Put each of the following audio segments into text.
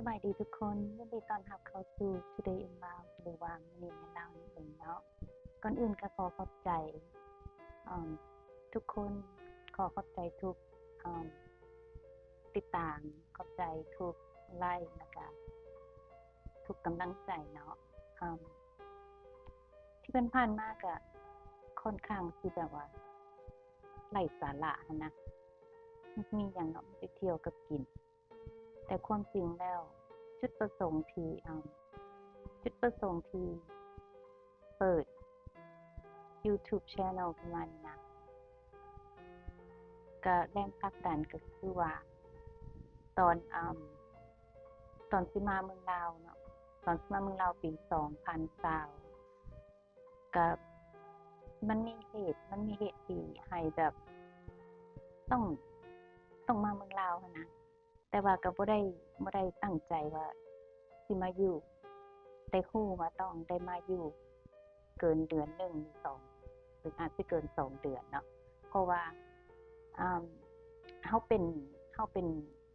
สบายดีทุกคนยินดีต้อนรับเข้าสู่ Today in Lao หรือว่ามินิในลาวนี่เองเนาะก่อนอื่นก็ขอขอบใจทุกคนขอขอบใจทุกติดตามขอบใจทุกไลค์นะคะทุกกำลังใจเนาะที่เป็นผ่านมากอะค่อนข้างที่แบบว่าไร้สาระนะมีอย่างเนาะไปเที่ยวกับกิน แต่ความจริงแล้ว จุดประสงค์ที่อืมจุดประสงค์ที่เปิด YouTube Channel ขึ้นมานี่นะก็แรงผลักดันก็คือว่า ตอนอืมตอนสิมาเมืองลาวเนาะตอนสิมาเมืองลาวปี2020กับมันมีเหตุมันมีเหตุที่ให้แบบ ต้องต้องมาเมืองลาวนะ แต่ว่าก็บ่ได้บ่ได้ตั้งใจว่าสิมาอยู่แต่ฮู้ว่าต้องได้มาอยู่ เกินเดือนหนึ่งสองหรืออาจสิเกินสองเดือนเนาะเพราะว่าอ่าเฮาเป็นเฮาเป็น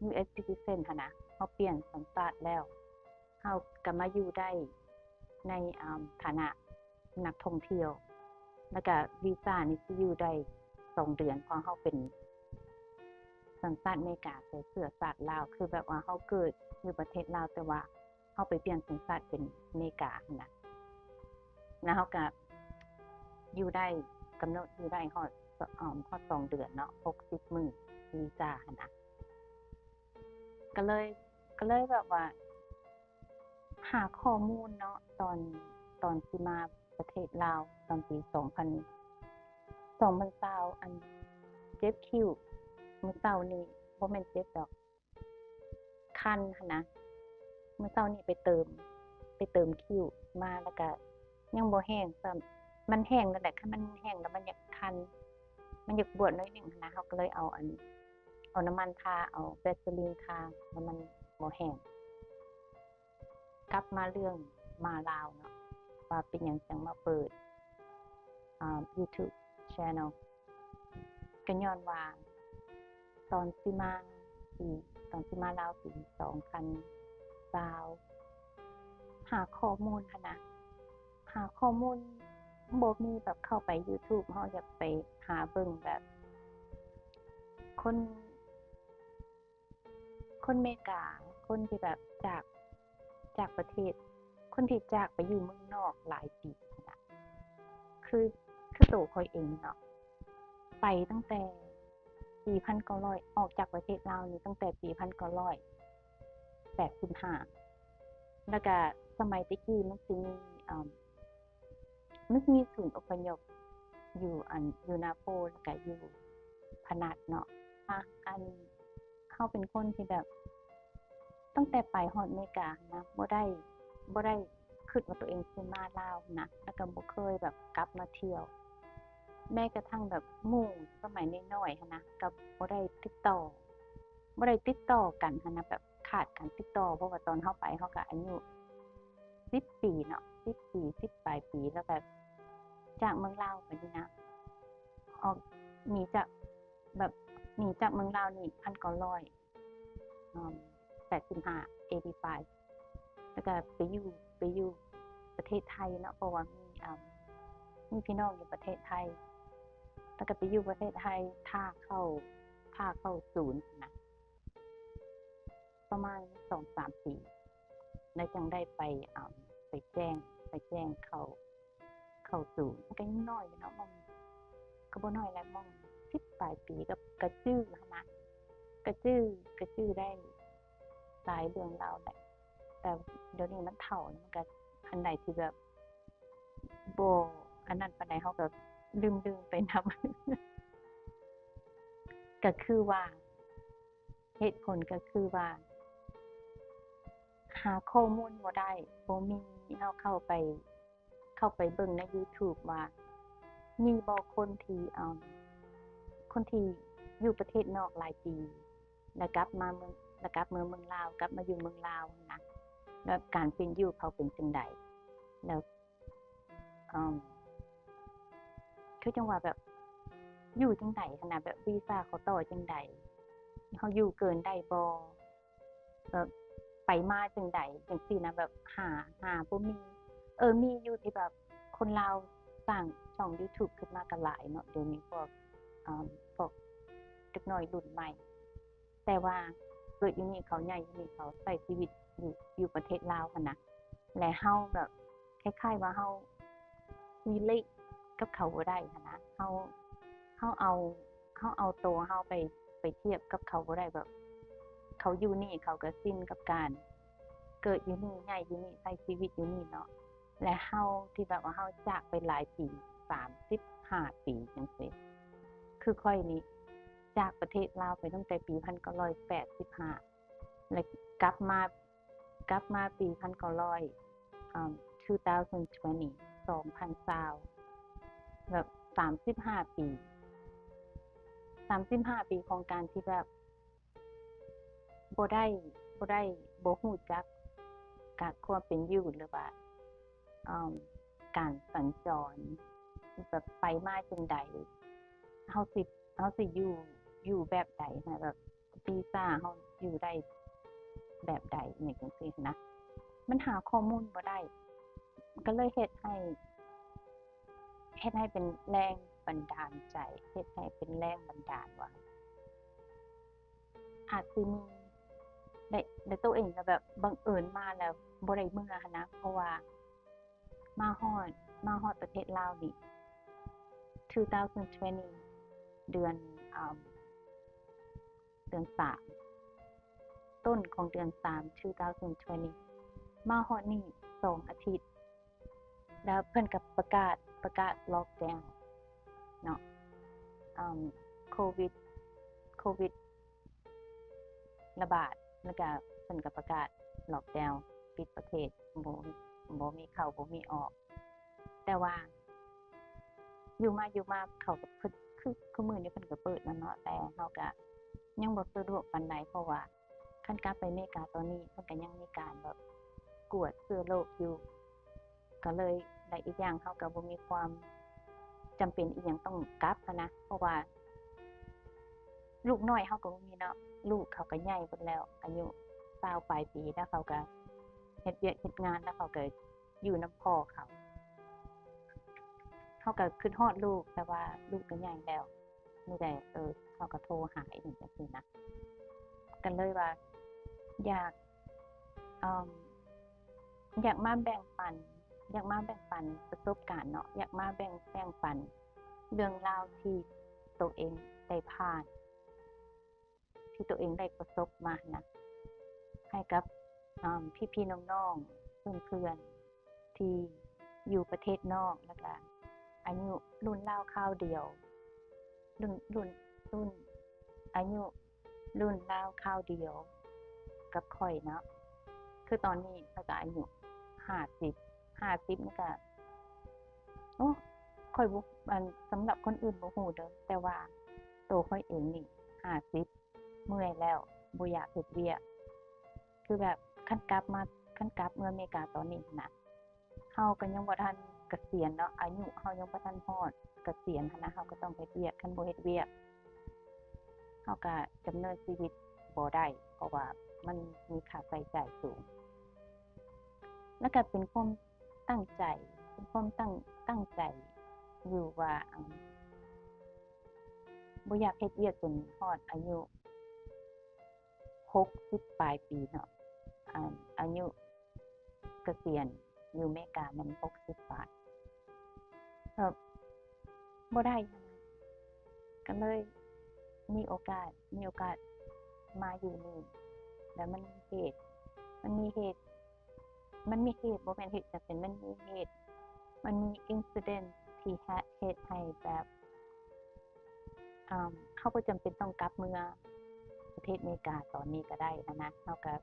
US citizen หั้นนะเฮาเปลี่ยนสัญชาติแล้วเฮาก็มาอยู่ได้ในอ่าฐานะนักท่องเที่ยว แล้วก็วีซ่านี่สิอยู่ได้สองเดือนเพราะเฮาเป็น สัญชาติอเมริกาใส่เสื้อชาติลาวคือแบบว่าเฮาเกิดอยู่ประเทศลาวแต่ว่าเฮาไปเปลี่ยนสัญชาติเป็นอเมริกาหั้นะเฮาก็อยู่ได้กำหนดอยู่ได้ฮอดอ่าฮอดสองเดือนเนาะ60มื้อวีซ่านะก็เลยก็เลยแบบว่า หาข้อมูลเนาะตอนตอนสิมาประเทศลาวตอนปี2000 2020อันเจ็บคิว มื้อเช้านี้บ่แม่นเจ็บดอกคันนนะมื้อเช้านี้ไปเติม ไปเติมคิ้วมาแล้วก็ยังบ่แห้งซ้ำมันแห้งนั่นแหละคันมันแห้งแล้วมันอยากคัน มันอยากปวดน่อยหนึ่งนะเราก็เลยเอาอัน เอาน้ำมันทาเอาแวสลีนทาแล้วมันบ่แห้งกลับมาเรื่องมาลาวเนาะว่าเป็นหยังจังมาเปิดอ่า YouTube Channel ก็ย้อนว่า ตอนสิมาปีตอนสิมาลาวปี2020หาข้อมูลหั้นะหาข้อมูลบ่มีแบบเข้าไป YouTube เฮาอยากไปหาเบิ่งแบบ คน คนเมกา คนที่แบบจากจากประเทศ คนที่จากไปอยู่เมืองนอกหลายปีนะคือคือตัวข้อยเองเนาะไปตั้งแต่ ปี1900อยออกจากประเทศลาวนี่ตั้งแต่ปี1985แปดสิบห้าแล้วก็สมัยต่กี้มันสิมีอ่ามันมีศูนย์อพยพอยู่อันอยู่นาโพแล้วก็อยู่พนัสเนาะอ่าอันเฮาเป็นคนที่แบบ ตั้งแต่ไปฮอดเมกานะบ่ได้บ่ได้คิดว่าตัวเองสิมาลาวนะแล้วก็บ่เคยแบบกลับมาเที่ยว แม้กระทั่งแบบมู่สมัยน้อยๆนะก็บ่ได้ติดต่อบ่ได้ติดต่อกันนะแบบขาดการติดต่อเพราะว่าตอนเฮาไปเฮาก็อายุ10ปีเนาะ10ปี10ปลายปีแล้วแบบจากเมืองลาวไปนี่นะออกหนีจากแบบหนีจากเมืองลาวนี่1900อืม85 85แล้วก็ไปอยู่ไปอยู่ประเทศไทยเนาะเพราะว่ามีมีพี่น้องอยู่ประเทศไทย แล้วก็ไปอยู่ประเทศไทยท่าเข้าท่าเข้าศูนย์นะประมาณ2-3ปีแล้วจังได้ไปอ่าไปแจ้งไปแจ้งเข้าเข้าศูนย์ก็ยังน้อยเนาะมองก็บ่น้อยแล้วมอง10ปลายปีก็ก็จื้อนนะก็จื้อก็จื้อได้หลายเรื่องราวแหละแต่เดี๋ยวนี้มันเฒ่ามันก็อันใดที่แบบโบอันนั้นปานใดเราก็ ลืมๆไปนำก็คือว่า เหตุผลก็คือว่า หาข้อมูลบ่ได้บ่มีเราเข้าไป เข้าไปเบิ่งใน YouTube ว่า มีบ่คนที่อ่าคนที่อยู่ประเทศนอกหลายปีแล้วกลับมาเมืองแล้วกลับเมืองเมืองลาวกลับมาอยู่เมืองลาวนะแล้วการเป็นอยู่เขาเป็นจังใดแล้วอืม คือจังหว่าแบบ อยู่จังใดหั้นนะแบบวีซ่าเขาต่อจังใดเราอยู่เกินได้บ่แบบไปมาจังใดจังซี่นะแบบหาหาบ่มี เออมีอยู่ที่แบบคนลาวสร้างช่อง YouTube ขึ้นมาก็หลายเนาะเดี๋ยวนี้พวกอ่าพวกเด็กน้อยรุ่นใหม่ แต่ว่าเกิดอยู่นี่เขาใหญ่อยู่นี่เขาใช้ชีวิตอยู่อยู่ประเทศลาวหั้นนะและเฮาแบบคล้ายๆว่าเฮา relate กับเขาบ่ได้หั้นนะเฮาเฮาเอาเฮาเอาตัวเฮาไปไปเทียบกับเขาบ่ได้แบบ เขาอยู่นี่เขาก็สิ้นกับการ เกิดอยู่นี่ใหญ่อยู่นี่ใช้ชีวิตอยู่นี่เนาะและเฮาที่แบบว่าเฮาจากไปหลายปี35ปีจังซี่คือค่อยนี้จากประเทศลาวไปตั้งแต่ปี1985แล้วกลับมากลับมาปี1900อ่า2020 2020 แบบ35ปี35ปีของการที่แบบบได้บได้บ่ฮู้จักกะควเป็นอยู่หรือว่าอ่าการสัญจรแบบไปมาจังใดเฮาสิเฮาสิอยู่อยู่แบบใดนะแบบวีซาเฮาอยู่ได้แบบใดนี่จังซี่นะ มันหาข้อมูลบ่ได้ ก็เลยเฮ็ดให้ เฮ็ดให้เป็นแรงบันดาลใจเฮ็ดให้เป็นแรงบันดาลว่าอาจสิมีได้ได้ตัวเองก็แบบบังเอิญมาแล้วบ่ได้เมื่อหั้นนะเพราะว่ามาฮอดมาฮอดประเทศลาวนี่2020 เดือนเดือน3ต้นของเดือน3 2020 มาฮอดนี่2องอาทิตย์ แล้วเพิ่นก็ประกาศ ประกาศล็อกดาวน์เนาะโควิด โควิด ระบาดแล้วก็เพิ่นก็ประกาศล็อกดาวน์ปิดประเทศบ่บ่มีเข้าบ่มีออก แต่ว่า อยู่มาอยู่มาเขาก็เพิ่นคือคือมื้อนี้เพิ่นก็เปิดแล้วเนาะแต่เฮาก็ยังบ่สะดวกปานใดเพราะว่าคันกลับไปอเมริกาตอนนี้เพิ่นก็ยังมีการแบบกวดเชื้อโรคอยู่ ก็เลยและอีกอย่างเฮาก็บ่มีความจำเป็นอีหยังต้องกลับนะ เพราะว่า ลูกน้อยเฮาก็บ่มีเนาะลูกเขาก็ใหญ่เบิดแล้ว อายุ20ปลายปีแล้วเขาก็เฮ็ดเวียกเฮ็ดงานแล้วเขาก็อยู่น้ำพ่อเขาเขาก็คิดฮอดลูกแต่ว่าลูกก็ใหญ่แล้วมีแต่เออเขาก็โทรหาอีกจังซี่นะก็เลยว่า อยากอออยากมาแบ่งปัน อยากมาแบ่งปันประสบการณ์เนาะอยากมาแบ่งแบ่งปันเรื่องราวที่ตัวเองได้ผ่าน ที่ตัวเองได้ประสบมานะให้กับอ่พี่น้องๆเพื่อนๆที่อยู่ประเทศนอกแล้วก็อายุรุ่นราวคราวเดียว รุ่นรุ่นรุ่นอายุรุ่นราวคราวเดียว กับข้อยเนาะคือตอนนี้ข้อายก็ อายุ50 50นี่ก็โอ้ข้อยบ่อันสำหรับคนอื่นบ่ฮู้เด้อแต่ว่าตัวข้อยเองนี่50เมื่อยแล้วบ่อยากเฮ็ดเวียกคือแบบคันกลับมาคันกลับเมืองอเมริกาตอนนี้นะเฮาก็ยังบ่ทันเกษียณเนาะอายุเฮายังบ่ทันฮอดเกษียณหั้นนะเฮาก็ต้องเฮ็ดเวียกคันบ่เฮ็ดเวียกเฮาก็ดำเนินชีวิตบ่ได้เพราะว่ามันมีค่าใช้จ่ายสูงแล้วก็เป็นความ ตั้งใจเป็นความตั้งตั้งใจ อยู่ว่าอืมบ่อยากเฮ็ดเวียกจนฮอดอายุ60ปลายปีเนาะอาอายุเกษียณอยู่เมกามัน60ปลายก็บ่ได้ก็เลยมีโอกาสมีโอกาสมาอยู่นี่แล้วมันเหตุ มันมีเหตุ มันมีเหตุบ่แม่นเหตุจำเป็นมันมีเหตุ มันมี incident ที่เฮ็ดให้แบบอ่าเฮาบ่จำเป็นต้องกลับเมืองประเทศอเมริกาตอนนี้ก็ได้หั้นนะเฮาก็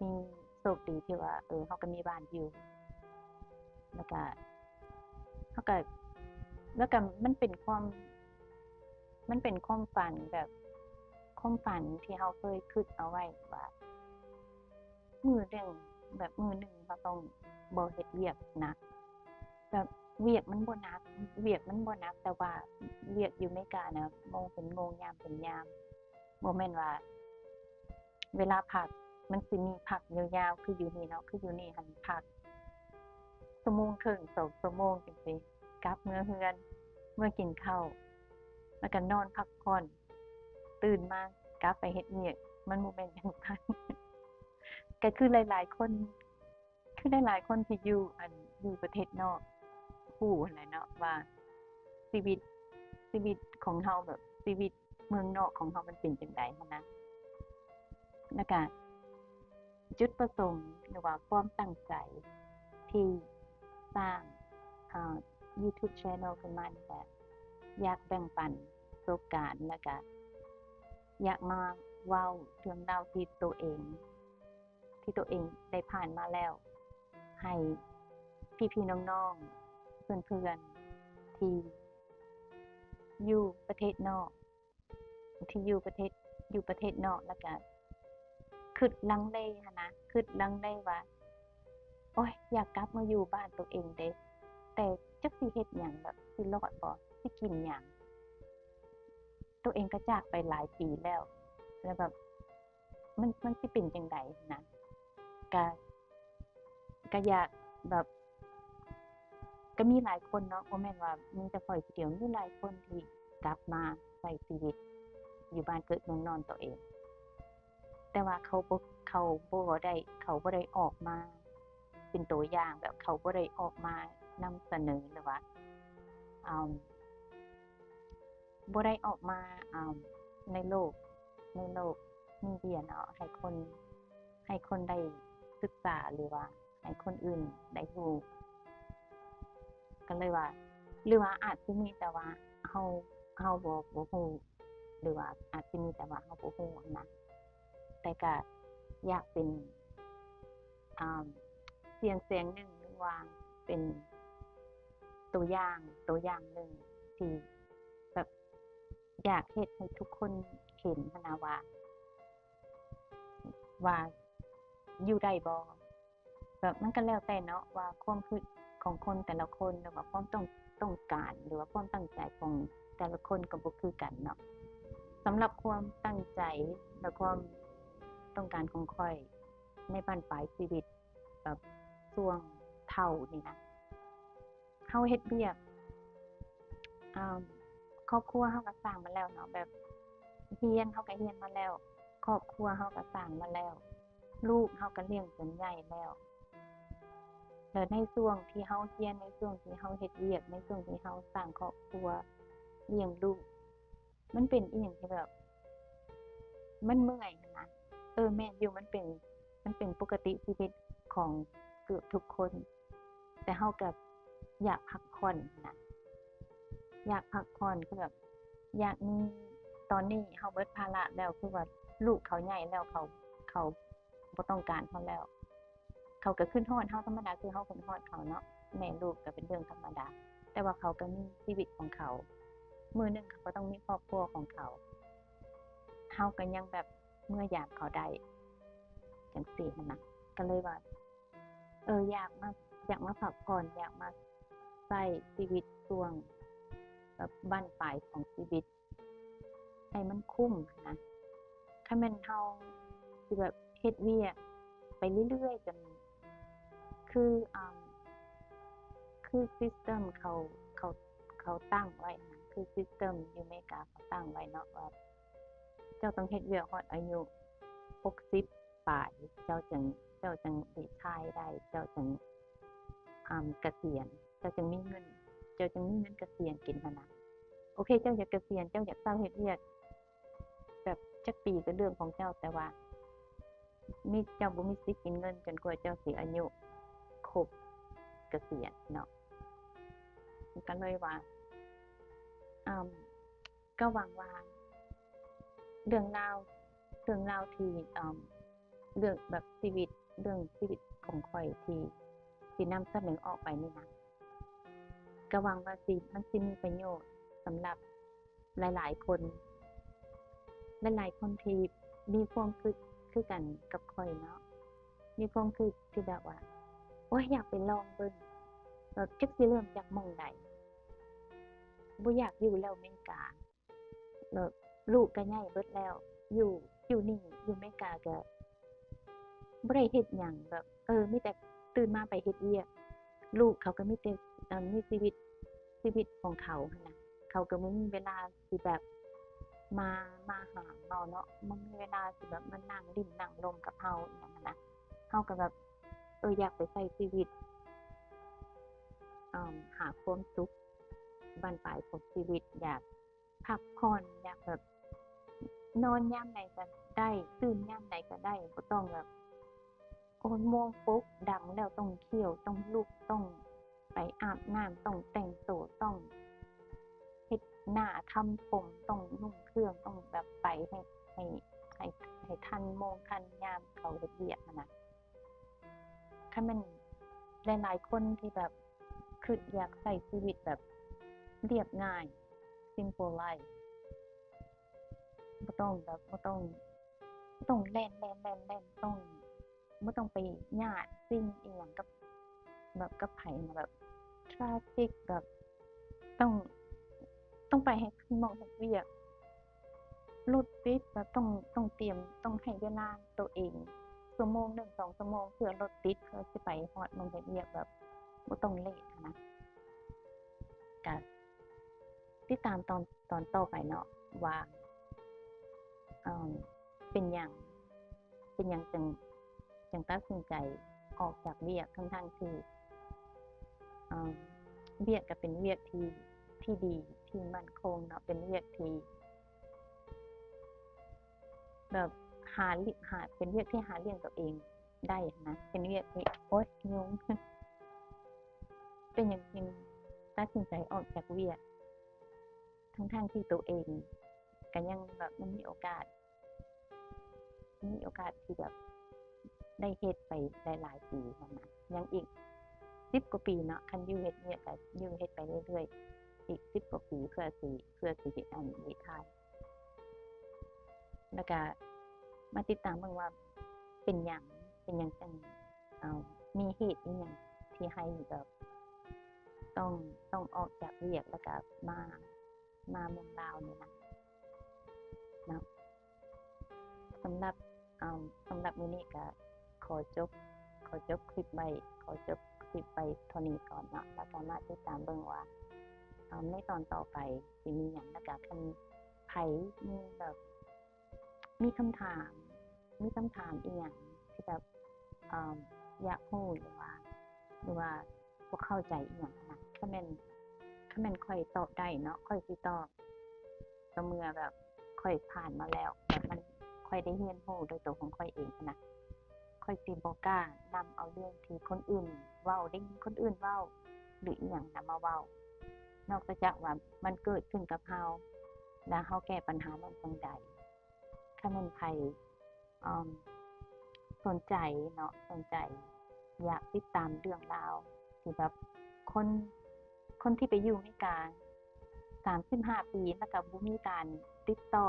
มีโชคดีที่ว่า เออเฮาก็มีบ้านอยู่ แล้วก็เฮาก็แล้วก็มันเป็นความ มันเป็นความฝันแบบความฝันที่เฮาเคยคิดเอาไว้ว่า มือหนึ่งแบบมือหนึ่งเราต้องบ่เฮ็ดเวียกนักแบบเวียกมันบ่นัก เวียกมันบ่นัก แต่ว่าเวียกอยู่อเมริกานะโมงเป็นโมงยามเป็นยามบ่แม่นว่า เวลาพักมันสิมีพักยาวๆคืออยู่นี่เนาะคืออยู่นี่หันพักชั่วโมงครึ่งสองชั่วโมงจังซี่กลับเมื่อเฮือนเมื่อกินข้าวแล้วก็นอนพักผ่อนตื่นมากลับไปเฮ็ดเวียก มันบ่แม่นจังซั่น ก็คือหลาย ๆ คน คือหลายๆคนที่อยู่อันอยู่ประเทศนอกรู้หั้นแหละเนาะว่าชีวิตชีวิตของเราแบบชีวิตเมืองนอกของเรามันเป็นจังไดหั้นนะแล้วก็จุดประสงค์หรือว่าความตั้งใจที่สร้างอ่า YouTube Channel ขึ้นมานี่ก็อยากแบ่งปันประสบการณ์แล้วก็อยากมาเว้าเรื่องราวที่ตัวเอง ที่ตัวเองได้ผ่านมาแล้ว ให้พี่ๆน้องๆ เพื่อนๆ ที่อยู่ประเทศนอก ที่อยู่ประเทศอยู่ประเทศนอกแล้วก็คิดลังเลนะคิดลังเลว่าโอ๊ยอยากกลับมาอยู่บ้านตัวเองเดะแต่จักสิเฮ็ดหยังแบบสิรอดบ่สิกินหยังตัวเองก็จากไปหลายปีแล้ว แล้วแบบมันมันสิเป็นจังไดนะ ก็ก็อยากแบบ ก็มีหลายคนเนาะบ่แม่นว่ามีแต่ข้อยผู้เดียวมีหลายคนที่กลับมาใช้ชีวิต อยู่บ้านเกิดเมืองนอนตัวเอง แต่ว่าเขาบ่เขาบ่ได้เขาบ่ได้ออกมา เป็นตัวอย่างแบบเขาบ่ได้ออกมานำเสนอหรือว่าอ่าบ่ได้ออกมาอ่าในโลกในโลกมีเดียเนาะให้คนให้คนได้ ศึกษาหรือว่าให้คนอื่นได้รู้ก็เลยว่า หรือว่าอาจสิมีแต่ว่าเฮาเฮาบ่บ่ฮู้หรือว่าอาจสิมีแต่ว่าเฮาบ่ฮู้หั้นะแต่ก็อยากเป็นอ่าเสียงเสียงหนึ่งหรือว่าเป็นตัวอย่างตัวอย่างหนึ่งที่แบบอยากเฮ็ดให้ทุกคนเห็นหั้นนะว่าว่า อยู่ได้บ่แบบมันก็แล้วแต่เนาะว่าความคิดของคนแต่ละคนหรือว่าความต้องต้องการหรือว่าความตั้งใจของแต่ละคนก็บ่คือกันเนาะสำหรับความตั้งใจและความต้องการของข้อยในบั้นปลายชีวิตแบบช่วงเฒ่านี่นะเฮาเฮ็ดเวียกอ่าครอบครัวเฮาก็สร้างมาแล้วเนาะแบบเรียนเฮาก็เรียนมาแล้ว ครอบครัวเฮาก็สร้างมาแล้ว ลูกเฮาก็เลี้ยงจนใหญ่แล้วแล้วในช่วงที่เฮาเรียนในช่วงที่เฮาเฮ็ดเวียก ในช่วงที่เฮาสร้างครอบครัวเลี้ยงลูก มันเป็นอิหยังที่แบบ มันเมื่อยนะเออแม่อยู่มันเป็น มันเป็นปกติชีวิตของเกือบทุกคน แต่เฮาก็อยากพักผ่อนนะอยากพักผ่อนคือแบบอยากมีตอนนี้เฮาเบิดภาระแล้วคือว่าลูกเขาใหญ่แล้วเขาเขา บ่ต้องการเฮาแล้ว เขาก็ขึ้นฮอดเฮาธรรมดาคือเฮาขึ้นฮอดเขาเนาะแม่ลูกก็เป็นเรื่องธรรมดา แต่ว่าเขาก็มีชีวิตของเขา มือหนึงเขาก็ต้องมีครอบครัวของเขาเฮาก็ยังแบบเมื่อยามเขาได้จังซี่นะก็เลยว่า เอออยากมาอยากมาพักผ่อนอยากมาใช้ชีวิตช่วงแบบบั้นปลายของชีวิตให้มันคุ้มนะคันแม่นเฮาสิแบบ เฮ็ดเวียกไปเรื่อยๆจนคืออ่าคือซิสเต็มเขาเขาเขาตั้งไว้นะคือซิสเต็มอยู่อเมริกาเขาตั้งไว้เนาะว่า เจ้าต้องเฮ็ดเวียกฮอดอายุ60ปลายเจ้าจึงเจ้าจึงสิทายได้ เจ้าจึงอ่าเกษียณเจ้าจึงมีเงิน เจ้าจึงมีเงินเกษียณกินนนะโอเค เจ้าอยากเกษียณเจ้าอยากเศร้าเฮ็ดเวียกแบบจักปีก็เรื่องของเจ้าแต่ว่า มีเจ้าบ่มีสิทธิ์กินเงินจนกว่าเจ้าสิอายุครบเกษียณเนาะก็เลยว่าอ่าก็หวังว่าเรื่องราวเรื่องราวที่อ่าเรื่องแบบชีวิตเรื่องชีวิตของข้อยที่ที่นำเสนอออกไปนี่นะก็หวังว่าสิมันสิมีประโยชน์สำหรับหลาย ๆ คนหลายๆคนที่มีความคิด คือกันกับข้อยเนาะ มีความคิดที่แบบว่าโอ๊ยอยากไปลองเบิ่งแบบจักสิเริ่มจากมองใดบ่อยากอยู่แล้วเมกาแบบลูกก็ใหญ่เบิดแล้ว อยู่อยู่นี่อยู่เมกาก็บ่ได้เฮ็ดหยังแบบ เออมีแต่ตื่นมาไปเฮ็ดเวียกลูกเขาก็มีแต่เอ่อมีชีวิตชีวิตของเขาหั้นน่ะเขาก็บ่มีเวลาสิแบบ มามาหาเราเนาะบ่มีเวลาสิแบบมานั่งลิ้นนั่งลมกับเราอิหยังหั้นนะเราก็แบบเอออยากไปใช้ชีวิตหาความสุขบั้นปลายของชีวิต อยากพักผ่อนอยากแบบนอนยามใดก็ได้ตื่นยามใดก็ได้บ่ต้องแบบ6โมงปุ๊บดังแล้วต้องเคี่ยวต้องลุกต้องไปอาบน้ำต้องแต่งตัวต้อง หน้าทำผมต้องนุ่งเครื่องต้องแบบไปให้ให้ให้ให้ทันโมงทันยามเขาเฮ็ดเวียกนะคันแม่นหลายๆคนที่แบบคิดอยากใช้ชีวิตแบบเรียบง่าย simple life บ่ต้องแบบบ่ต้องบ่ต้องแล่นๆๆๆต้องบ่ต้องไปญาดสิ่งอิหยังกับ แบบกับไผน่ะแบบทราฟิกแบบต้อง ต้องไปให้ถึงหมองเวียกรถติดแบบต้องต้องเตรียมต้องให้เวลาตัวเองชั่วโมงหนึ่ง2ชั่วโมงเพื่อรถติดเพื่อสิไปฮอดม้องเฮ็ดเวียกแบบบ่ต้องเลตหั้นะก็ติดตามตอนตอนต่อไปเนาะว่าเออเป็นหยังเป็นหยังจึงจึงตัดสินใจออกจากเวียกทั้งๆที่เอ่อเวียกก็เป็นเวียกที่ที่ดี ที่มั่นคงเนาะเป็นเวียกที่แบบหาลิหาเป็นเวียกที่หาเลี้ยงตัวเองได้หั้นะเป็นเวียกที่โอ๊ยยุงเป็นหยังจึงตัดสินใจออกจากเวียกทั้งๆที่ตัวเองก็ยังแบบยังมีโอกาส มีโอกาสที่แบบได้เฮ็ดไปหลายๆปีหั้นนะยังอีก10กว่าปีเนาะคันยูเฮ็ดเวียกก็ยูเฮ็ดไปเรื่อยๆ อีก10กว่าปีเพื่อสิเพื่อสิอัน retire แล้วก็มาติดตามเบิ่งว่าเป็นหยังเป็นหยังจังเอ่อมีเหตุอิหยังที่ให้แบบต้องต้องออกจากเวียกแล้วก็มามาเมืองลาวนี่นะนะสำหรับเอ่อสำหรับมือนี้ก็ขอจบขอจบคลิปไว้ขอจบคลิปไว้เท่านี้ก่อนเนาะแล้วก็มาติดตามเบิ่งว่า อในตอนต่อไปสิมีหยังแล้วก็คันไผมีแบบมีคำถาม มีคำถามอิหยังที่แบบอ่อยากรู้หรือว่า หรือว่าบ่เข้าใจอิหยังนะคันแม่นคันแม่นข้อยตอบได้เนาะข้อยสิตอบก็เมื่อแบบข้อยผ่านมาแล้วแบบมันข้อยได้เรียนรู้ด้วยตัวของข้อยเองนะข้อยสิบ่กล้านำเอาเรื่องที่คนอื่นเว้าได้ยินคนอื่นเว้า หรืออิหยังน่ะมาเว้า นอกจากว่ามันเกิดขึ้นกับเราแล้วเราแก้ปัญหามันจั่งใดคันแม่นไผเอ่อสนใจเนาะสนใจ อยากติดตามเรื่องราวที่แบบคนคนที่ไปอยู่อเมริกา35ปีแล้วก็บ่มีการติดต่อ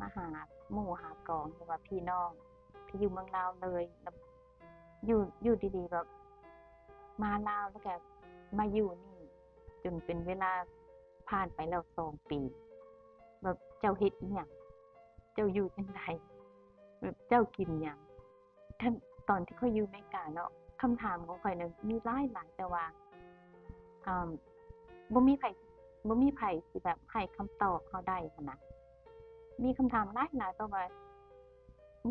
มาหาหมู่หากองหรือว่าพี่น้องที่อยู่เมืองลาวเลยอยู่อยู่ดีๆแบบมาลาวแล้วก็มาอยู่นี่ จนเป็นเวลาผ่านไปแล้ว2ปี แบบเจ้าเฮ็ดอิหยังเจ้าอยู่จั่งใดแบบเจ้ากินหยังคันตอนที่ข้อยอยู่อเมริกาเนาะคำถามของข้อยนั้นมีหลายหลายแต่ว่าอ่อบ่มีไผบ่มีไผสิแบบให้คำตอบเราได้หั้นนะมีคำถามหลายหลายแต่ว่า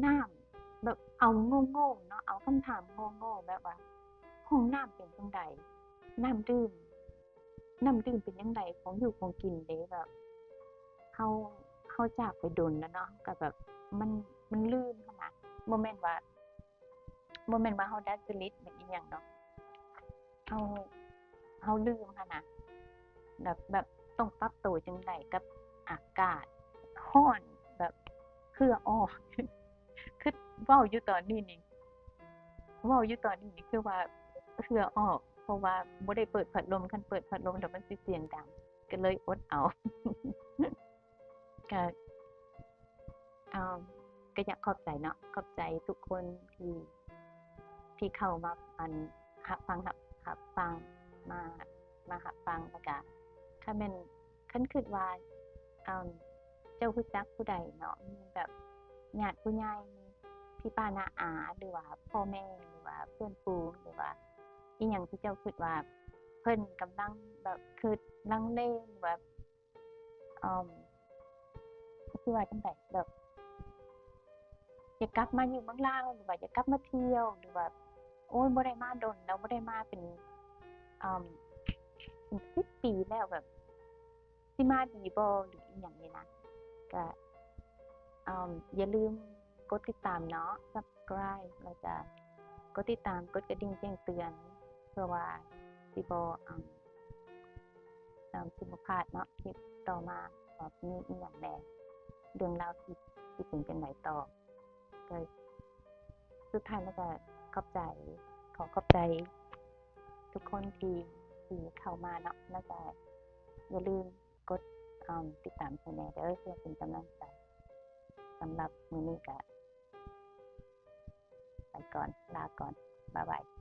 น้ำแบบเอาโง่ๆเนาะเอาคำถามโง่ๆแบบว่าห้องน้ำเป็นจังใดน้ำดื่ม น้ำดื่มเป็นจั่งใด ของอยู่ของกินเด้แบบ เรา เราจากไปโดนแล้วเนาะก็แบบ มัน มันลืมหั้นนะ บ่แม่นว่า บ่แม่นว่าเราดัดจริตหรืออิหยังดอก เรา เราลืมหั้นนะ แบบ แบบต้องปรับตัวจั่งใดกับอากาศร้อนแบบเหงื่อออก คือเว้าอยู่ตอนนี้นี่ เว้าอยู่ตอนนี้นี่คือว่าเหงื่อออก เพราะว่าบ่ได้เปิดพัดลมคันเปิดพัดลมเดี๋ยวมันสิเสียงดังก็เลยอดเอาก็เอ่อก็อยากขอบใจเนาะขอบใจทุกคนที่ที่เข้ามาอันรับฟังรับรับฟังมามารับฟังแล้วก็คันแม่นคันคิดว่าเอ่อเจ้ารู้จักผู้ใดเนาะมีแบบญาติผู้ใหญ่พี่ป้านาอาหรือว่าพ่อแม่หรือว่าเพื่อนฝูหรือว่า อีหยังที่เจ้าคิดว่า เพิ่นกำลังแบบคือลังเลหรือว่าอืมคือว่าจังไดแบบอยากกลับมาอยู่เมืองลาวหรือว่าอยากกลับมาเที่ยวหรือว่าโอ๊ยบ่ได้มาดนแล้วบ่ได้มาเป็นอืมเป็น10ปีแล้วแบบสิมาดีบ่หรืออีหยังนี่นะก็อืมอย่าลืมกดติดตามเนาะ Subscribe แล้วก็กดติดตามกดกระดิ่งแจ้งเตือน พื่อว่าสิบ่อืมอืมสิบ่พลาดเนาะคลิปต่อมาว่ามีอีหยังแหน่เรื่องราวที่สิเป็นจังไดต่อก็สุดท้ายแล้วก็ขอบใจขอขอบใจ ทุกคนที่ที่เข้ามาเนาะแล้วก็อย่าลืมกดติดตามช่องเด้อเพื่อเป็นกำลังใจสำหรับมือนี้ก็ไปก่อน ลาก่อน บ๊ายบาย